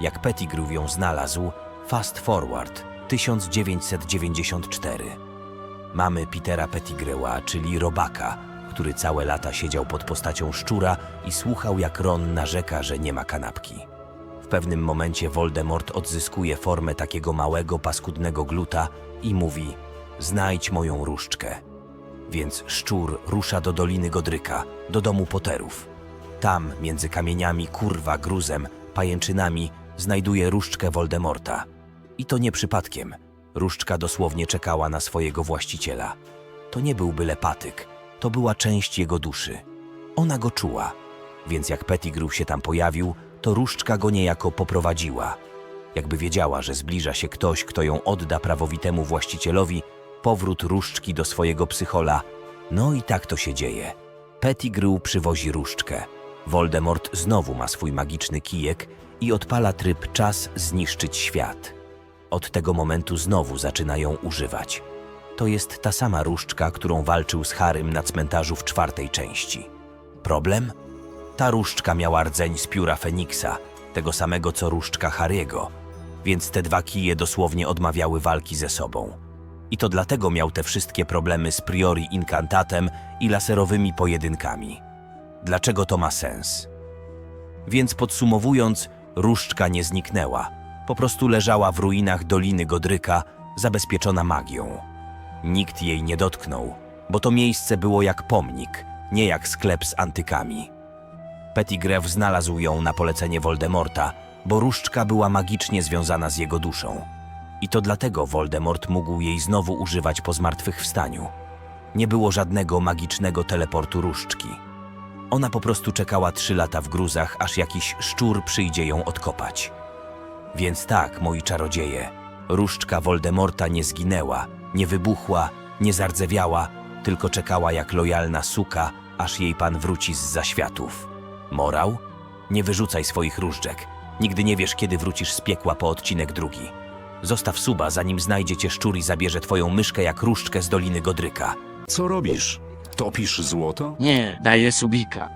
Jak Pettigrew ją znalazł, fast forward 1994. Mamy Petera Pettigrewa, czyli robaka, który całe lata siedział pod postacią szczura i słuchał jak Ron narzeka, że nie ma kanapki. W pewnym momencie Voldemort odzyskuje formę takiego małego, paskudnego gluta i mówi: Znajdź moją różdżkę. Więc szczur rusza do Doliny Godryka, do domu Potterów. Tam, między kamieniami, kurwa, gruzem, pajęczynami, znajduje różdżkę Voldemorta. I to nie przypadkiem. Różdżka dosłownie czekała na swojego właściciela. To nie był byle patyk, to była część jego duszy. Ona go czuła, więc jak Pettigrew się tam pojawił, to różdżka go niejako poprowadziła. Jakby wiedziała, że zbliża się ktoś, kto ją odda prawowitemu właścicielowi, powrót różdżki do swojego psychola. No i tak to się dzieje. Pettigrew przywozi różdżkę. Voldemort znowu ma swój magiczny kijek i odpala tryb czas zniszczyć świat. Od tego momentu znowu zaczyna ją używać. To jest ta sama różdżka, którą walczył z Harrym na cmentarzu w czwartej części. Problem? Ta różdżka miała rdzeń z pióra Feniksa, tego samego co różdżka Harry'ego, więc te dwa kije dosłownie odmawiały walki ze sobą. I to dlatego miał te wszystkie problemy z priori inkantatem i laserowymi pojedynkami. Dlaczego to ma sens? Więc podsumowując, różdżka nie zniknęła. Po prostu leżała w ruinach Doliny Godryka, zabezpieczona magią. Nikt jej nie dotknął, bo to miejsce było jak pomnik, nie jak sklep z antykami. Pettigrew znalazł ją na polecenie Voldemorta, bo różdżka była magicznie związana z jego duszą. I to dlatego Voldemort mógł jej znowu używać po zmartwychwstaniu. Nie było żadnego magicznego teleportu różdżki. Ona po prostu czekała trzy lata w gruzach, aż jakiś szczur przyjdzie ją odkopać. Więc tak, moi czarodzieje, różdżka Voldemorta nie zginęła, nie wybuchła, nie zardzewiała, tylko czekała jak lojalna suka, aż jej pan wróci z zaświatów. Morał? Nie wyrzucaj swoich różdżek. Nigdy nie wiesz, kiedy wrócisz z piekła po odcinek drugi. Zostaw suba, zanim znajdzie cię szczur i zabierze twoją myszkę jak różdżkę z Doliny Godryka. Co robisz? Topisz złoto? Nie, daję subika.